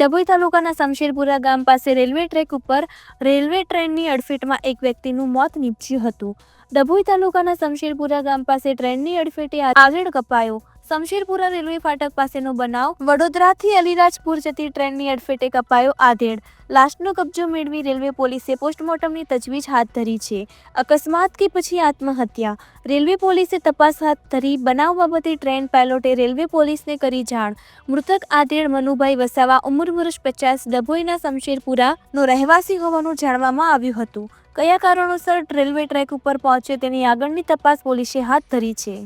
ડભોઈ તાલુકાના શમશેરપુરા ગામ પાસે રેલવે ટ્રેક ઉપર રેલવે ટ્રેનની અડફેટમાં એક વ્યક્તિનું મોત નીપજ્યું હતું. ડભોઈ તાલુકાના શમશેરપુરા ગામ પાસે ટ્રેનની અડફેટે આગળ કપાયો. શમશેરપુરા રેલવે ફાટક પાસેનો બનાવ વડોદરાથી અલીરાજપુર જતી ટ્રેનની અડફેટે કપાયો આધેડ. લાશનો કબજો મેળવી રેલવે પોલીસે પોસ્ટમોર્ટમની તજવીજ હાથ ધરી છે. અકસ્માત કે પછી આત્મહત્યા? રેલવે પોલીસે તપાસ હાથ ધરી બનાવ બાબતે ટ્રેન પાયલોટે રેલવે પોલીસને કરી જાણ. મૃતક આધેડ મનુભાઈ વસાવા ઉંમર વર્ષ પચાસ, ડભોઈના શમશેરપુરાનો રહેવાસી હોવાનું જાણવામાં આવ્યું હતું. કયા કારણોસર રેલવે ટ્રેક ઉપર પહોંચ્યો તેની આગળની તપાસ પોલીસે હાથ ધરી છે?